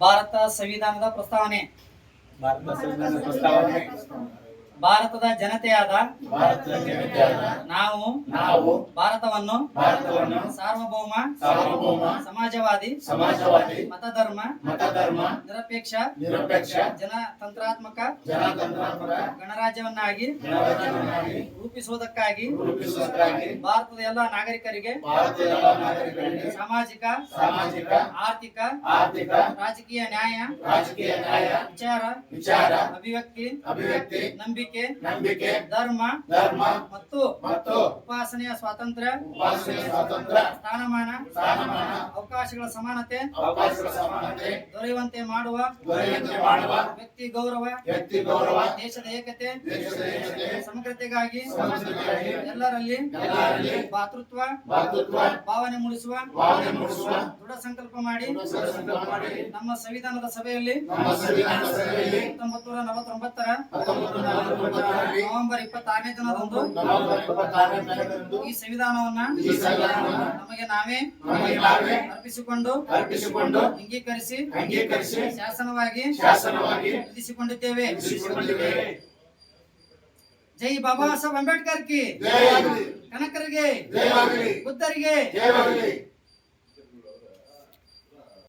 ಭಾರತ ಸಂವಿಧಾನದ ಪ್ರಸ್ತಾವನೆ ಭಾರತ ಸಂವಿಧಾನ ಪ್ರಸ್ತಾವನೆ ಭಾರತದ ಜನತೆಯಾದ ನಾವು ನಾವು ಭಾರತವನ್ನು ಭಾರತವನ್ನು ಸಾರ್ವಭೌಮ ಸಾರ್ವಭೌಮ ಸಮಾಜವಾದಿ ಸಮಾಜವಾದಿ ಮತಧರ್ಮ ಮತಧರ್ಮ ನಿರಪೇಕ್ಷ ನಿರಪೇಕ್ಷ ಜನತಂತ್ರಾತ್ಮಕ ಜನತಂತ್ರಾತ್ಮಕ ಗಣರಾಜ್ಯವನ್ನಾಗಿ ಗಣರಾಜ್ಯವನ್ನಾಗಿ ರೂಪಿಸುವುದಕ್ಕಾಗಿ ರೂಪಿಸುವುದಕ್ಕಾಗಿ ಭಾರತದ ಎಲ್ಲ ನಾಗರಿಕರಿಗೆ ಭಾರತದ ಎಲ್ಲ ನಾಗರಿಕರಿಗೆ ಸಾಮಾಜಿಕ ಸಾಮಾಜಿಕ ಆರ್ಥಿಕ ಆರ್ಥಿಕ ರಾಜಕೀಯ ನ್ಯಾಯ ರಾಜಕೀಯ ನ್ಯಾಯ ವಿಚಾರ ವಿಚಾರ ಅಭಿವ್ಯಕ್ತಿ ಅಭಿವ್ಯಕ್ತಿ ನಂಬಿಕೆ ನಂಬಿಕೆ ಧರ್ಮ ಧರ್ಮ ಮತ್ತು ಮತ್ತು ಉಪಾಸನೆಯ ಸ್ವಾತಂತ್ರ್ಯ ಉಪಾಸನೆಯ ಸ್ವಾತಂತ್ರ್ಯ ಸ್ಥಾನಮಾನ ಸ್ಥಾನಮಾನ ಅವಕಾಶಗಳ ಸಮಾನತೆ ಅವಕಾಶಗಳ ಸಮಾನತೆ ದೊರೆಯುವಂತೆ ಮಾಡುವ ದೊರೆಯುವಂತೆ ಮಾಡುವ ವ್ಯಕ್ತಿ ಗೌರವ ವ್ಯಕ್ತಿ ಗೌರವ ದೇಶದ ಏಕತೆ ದೇಶದ ಏಕತೆ ಸಮಗ್ರತೆಗಾಗಿ ಸಮಗ್ರತೆಗಾಗಿ ಎಲ್ಲರಲ್ಲಿ ಎಲ್ಲರಲ್ಲಿ ಭಾತೃತ್ವ ಭಾತೃತ್ವ ಭಾವನೆ ಮೂಡಿಸುವ ಭಾವನೆ ಮೂಡಿಸುವ ದೃಢ ಸಂಕಲ್ಪ ಮಾಡಿ ಸಂಕಲ್ಪ ಮಾಡಿ ನಮ್ಮ ಸಂವಿಧಾನದ ಸಭೆಯಲ್ಲಿ ನಮ್ಮ ಸಂವಿಧಾನದ ಸಭೆಯಲ್ಲಿ ಹತ್ತೊಂಬತ್ತು ನೂರ ನಲವತ್ತೊಂಬತ್ತರ ನವೆಂಬರ್ ಇಪ್ಪತ್ತಾರನೇ ದಿನದಂದು ಈ ಸಂವಿಧಾನವನ್ನ ನಮಗೆ ನಾವೇ ಅರ್ಪಿಸಿಕೊಂಡು ಅರ್ಪಿಸಿಕೊಂಡು ಅಂಗೀಕರಿಸಿ ಅಂಗೀಕರಿಸಿ ಶಾಸನವಾಗಿ ಶಾಸನವಾಗಿ ವಿಧಿಸಿಕೊಂಡಿದ್ದೇವೆ ಜೈ ಬಾಬಾ ಸಾಹೇಬ್ ಅಂಬೇಡ್ಕರ್ ಕಿ ಕನಕರಿಗೆ ಬುದ್ಧರಿಗೆ